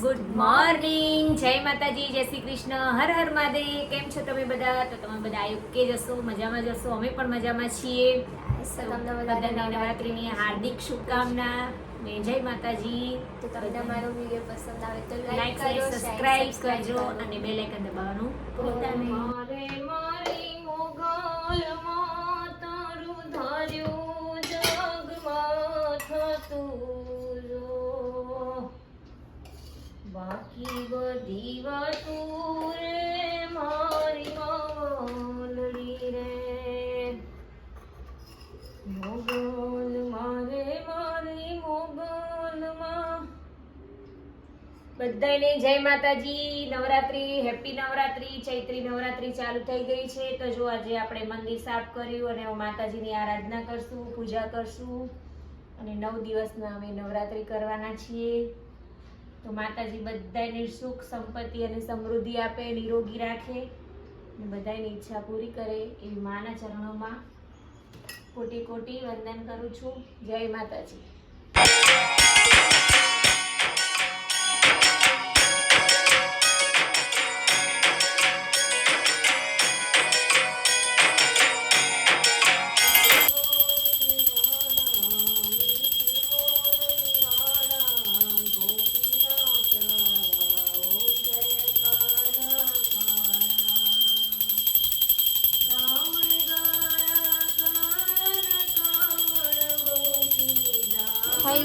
Good morning જય માતાજી જય શ્રી કૃષ્ણ. હર હર મહાદેવ. કેમ છો તમે બધા? તો તમે બધા ઓકે જશો મજામાં જશો અમે પણ મજામાં છીએ. બધાને નવરાત્રિની હાર્દિક શુભકામના ને જય માતાજી. તો તમને મારો વીડિયો પસંદ આવે તો લાઈક કરો સબસ્ક્રાઇબ કરજો અને બેલ આઇકન દબાવવાનું ભૂલતા બધાને જય માતાજી. નવરાત્રી, હેપી નવરાત્રી, ચૈત્રી નવરાત્રી ચાલુ થઈ ગઈ છે. તો જો આજે આપણે મંદિર સાફ કર્યું અને માતાજીની આરાધના કરશું, પૂજા કરશું. અને નવ દિવસના અમે નવરાત્રી કરવાના છીએ. તો માતાજી બધાને સુખ, સંપત્તિ અને સમૃદ્ધિ આપે, નિરોગી રાખે. અને બધાની ઈચ્છા પૂરી કરે એવી માના ચરણોમાં. કોટી કોટી વંદન કરું છું. જય માતાજી.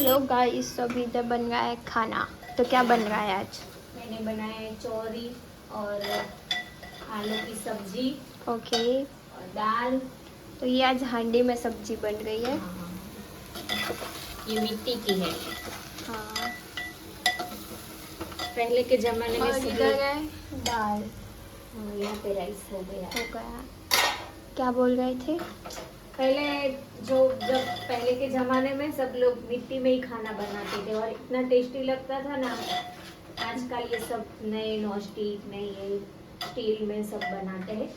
हेलो गाइस तो अभी इधर बन रहा है खाना। तो क्या बन रहा है आज? मैंने बनाया है चौरी और आलू की सब्ज़ी ओके। और दाल। तो ये आज हांडी में सब्ज़ी बन रही है। ये मिट्टी की है। हाँ। पहले के जमाने में सब इधर है दाल। हाँ, यहाँ पे राइस हो गया। हो गया। क्या बोल रहे थे? पहले जो जब पहले के जमाने में सब लोग मिट्टी में ही खाना बनाते थे और इतना टेस्टी लगता था ना आजकल ये सब नए नॉन स्टिक नए ये स्टील में सब बनाते हैं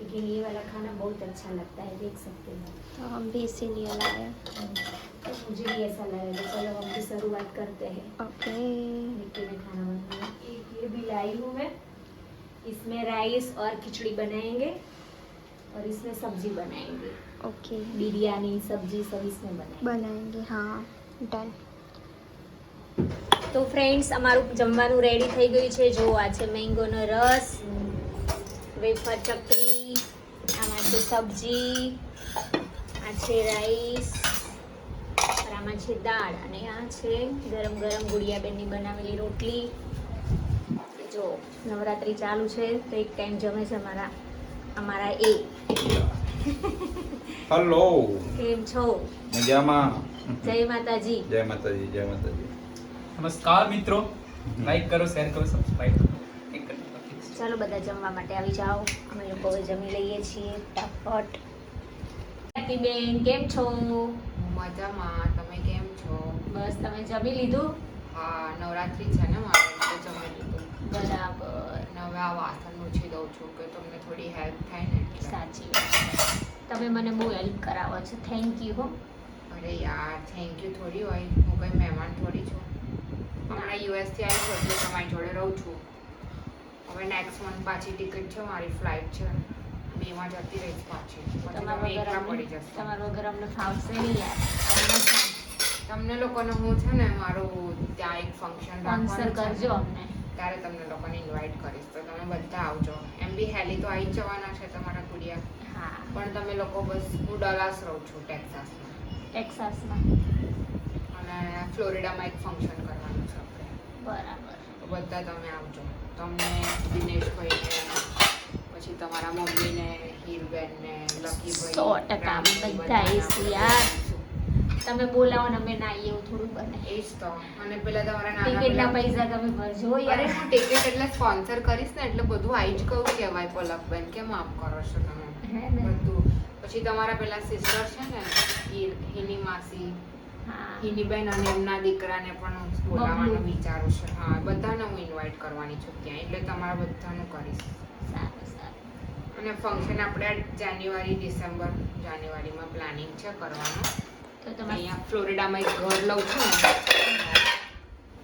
लेकिन ये वाला खाना बहुत अच्छा लगता है देख सकते हैं तो हम भी इसी इसीलिए लाए तो मुझे भी ऐसा लगेगा चलो हम भी शुरुआत करते हैं। ओके। मिट्टी में खाना बनाना। एक ये भी लाई हूँ मैं। इसमें राइस और खिचड़ी बनाएँगे और इसमें सब्ज़ी बनाएँगे। ओके बिरयानी सब्जी सब इसमें बनाएंगे बनाएंगे हाँ डन તો ફ્રેન્ડ્સ અમારું જમવાનું રેડી થઈ ગયું છે જો આ છે મેંગોનો રસ વેફર ચકરી આમાં છે સબ્જી આ છે રાઈસ અને આમાં છે દાળ અને આ છે ગરમ ગરમ ગુડિયાબેનની બનાવેલી રોટલી જો નવરાત્રી ચાલુ છે તો એક ટાઈમ જમે છે અમારા અમારા એ હલો કેમ છો? મજામાં. જય માતાજી. જય માતાજી જય માતાજી. નમસ્કાર મિત્રો. લાઈક કરો શેર કરો સબસ્ક્રાઇબ કરો. ચાલો બધા જમવા માટે આવી જાઓ. અમે લોકો હવે જમી લઈએ છીએ ફટાફટ. બેન કેમ છો? મજામાં. તમે કેમ છો? બસ તમે જમી લીધું? હા નવરાત્રી છે ને મારે જમી લીધું. બરાબર. હવે આ વાસણ મૂછી દઉં છું કે તમને થોડી હેલ્પ થાય ને સાચી વાત તમે મને બહુ હેલ્પ કરાવો છો. થેન્ક યુ હો. અરે યાર થેન્ક યુ થોડી હોય. હું કઈ મહેમાન થોડી છું. હમણાં યુએસથી આવી છું એટલે તમારી જોડે રહું છું. હવે નેક્સ્ટ મંથ પાછી ટિકિટ છે મારી ફ્લાઇટ છે. મેમાં જતી રહીશ પાછી. તમે એકલા પડી જશો. તમારા વગર અમને ફાવશે નહીં યાર. તમને લોકોને હું છે ને મારું ત્યાં એક ફંક્શન સ્પોન્સર કરજો અમને. ત્યારે તમને લોકોને ઇન્વાઇટ કરીશ. તો તમે બધા આવજો. એમ બી હેલી તો આવી જ જવાના છે તમારા કુડિયા હા. પણ તમે લોકો બસ હું ડલાસ રહું છું ટેક્સાસમાં. ટેક્સાસમાં? અને ફ્લોરિડામાં એક ફંક્શન કરવાનું છે આપણે. બરાબર. તો બધા તમે આવજો. તમને દિનેશભાઈને પછી તમારા મમ્મીને હીરબેનને લકીભાઈ સો ટકા. બધા યાર. તમે બોલાવો ને અમે ના એવું થોડું બને. એ જ તો. અને પેલા તમારા નાના ટિકિટના પૈસા તમે ભરજો યાર. હું ટિકિટ એટલે સ્પોન્સર કરીશ ને એટલે બધું આઈ જ કહું કહેવાય પલકબેન કેમ માફ કરો છો તમે. બધું. પછી તમારા પેલા સિસ્ટર છે ને હિની માસી હિનીબેન અને એમના દીકરાને પણ હું બોલાવવાનું વિચારું છું. હા બધાને હું ઇન્વાઇટ કરવાની છું ત્યાં. એટલે તમારા બધાનું કરીશ. અને ફંક્શન આપણે જાન્યુઆરી ડિસેમ્બર જાન્યુઆરીમાં પ્લાનિંગ છે કરવાનું. તો તમે અહીંયા ફ્લોરિડામાં એક ઘર લઉં છું ને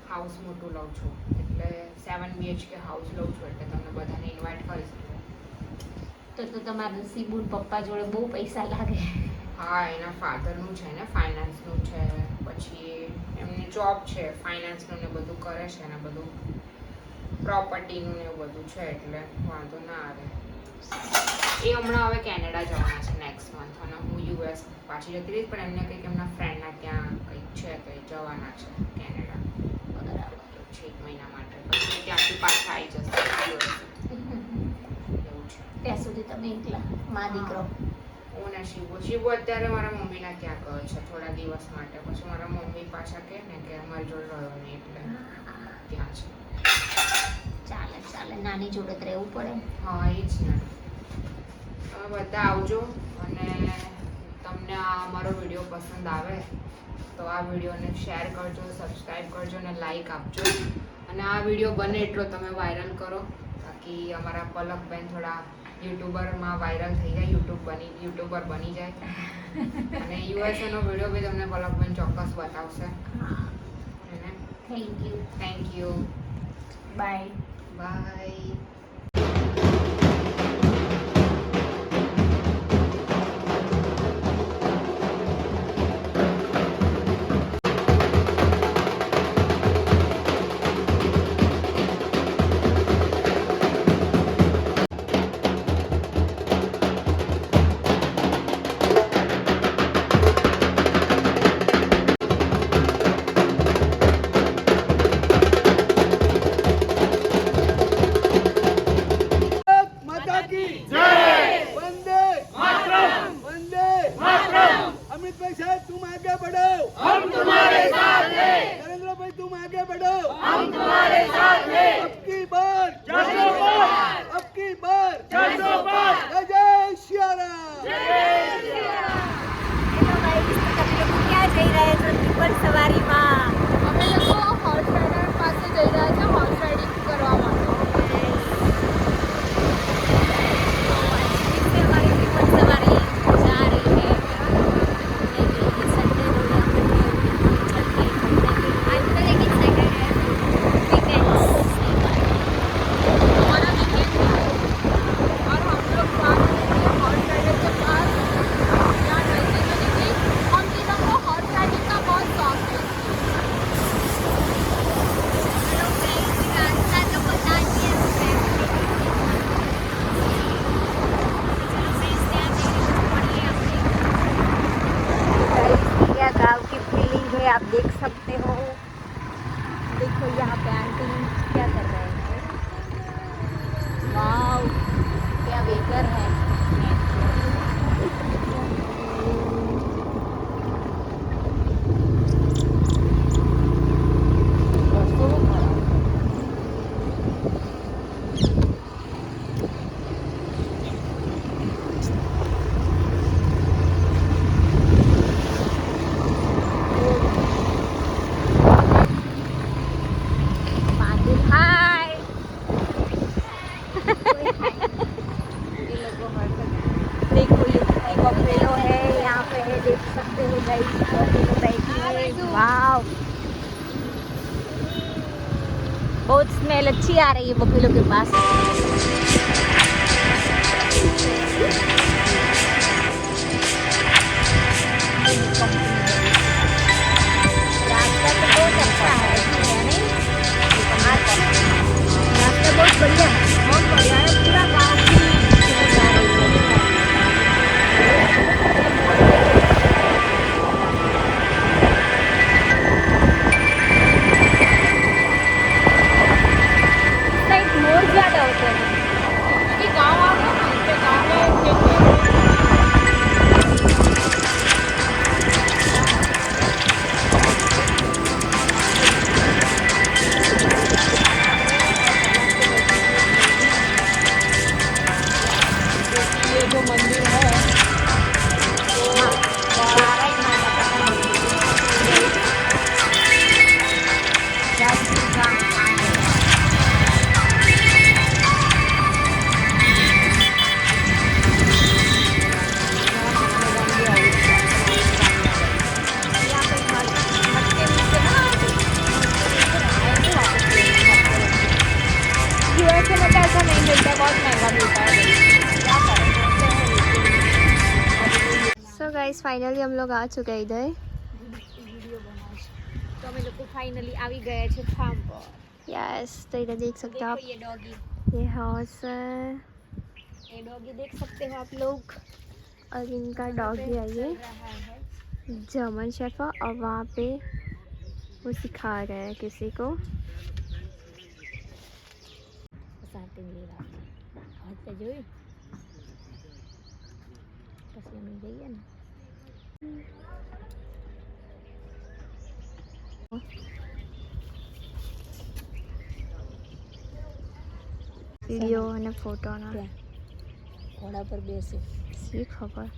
હાઉસ મોટું લઉં છું. એટલે સેવન બીએચકે હાઉસ લઉં છું એટલે તમને બધાને ઇન્વાઇટ કરીશ તો તો તમારા સિબુન પપ્પા જોડે બહુ પૈસા લાગે. હા એના ફાધરનું છે ને ફાઇનાન્સનું છે પછી એમની જોબ છે ફાઇનાન્સનું ને બધું કરે છે ને બધું પ્રોપર્ટીનું ને એવું બધું છે એટલે વાંધો ના આવે. એ હમણાં હવે કેનેડા જવાના છે. મંથ અને હું યુએસ પાછી જતી રહીશ પણ એમને કંઈક એમના ફ્રેન્ડના ત્યાં કંઈક છે કંઈક જવાના છે કેનેડા બરાબર. તો છે એક મહિના માટે. પછી ત્યાંથી પાછા આવી જશે એવું છે. ત્યાં સુધી તમે એકલા મા દીકરો? હું ને શિવો. શિવો અત્યારે મારા મમ્મીના ત્યાં ગયો છે થોડા દિવસ માટે. પછી મારા મમ્મી પાછા કહે ને કે અમારી જોડે રહ્યો નહીં એટલે ત્યાં છે. ચાલે ચાલે. નાની જોડે રહેવું પડે. હા એ જ ને. બધા આવજો અને તમને આ અમારો વીડિયો પસંદ આવે તો આ વિડીયોને શેર કરજો સબસ્ક્રાઈબ કરજો અને લાઈક આપજો. અને આ વીડિયો બને એટલો તમે વાયરલ કરો બાકી અમારા પલકબેન થોડા યુટ્યુબરમાં વાયરલ થઈ જાય યુટ્યુબ બની યુટ્યુબર બની જાય. અને યુએસએનો વીડિયો બી તમને પલકબેન ચોક્કસ બતાવશે. અને thank you thank you bye bye રહ્યા છો ટ્રિપલ સવારીમાં. update देखो ये कितनी बफेलो है यहाँ पे है देख सकते हो गाइस बफेलो बैठी है वाव बहुत स्मेल अच्छी आ रही है बफेलो के पास 对。ऐसा नहीं मिलता बहुत महँगा मिलता है। सो गाइस फाइनली हम लोग आ चुके हैं इधर। तो हम लोग को फाइनली आ भी गए थे फार्म पर। यस तो इधर देख सकते हो आप। ये डॉगी ये हॉर्स ये डॉगी देख सकते हो आप लोग। और इनका डॉगी है ये। जर्मन शेफर और वहाँ पे वो सिखा रहे हैं किसी को। શાંતિ લીલા હવે તે જોયું. પછી અમે જઈએ ને. વીડિયો અને ફોટોના. ઘોડા પર બેસી. શી ખબર?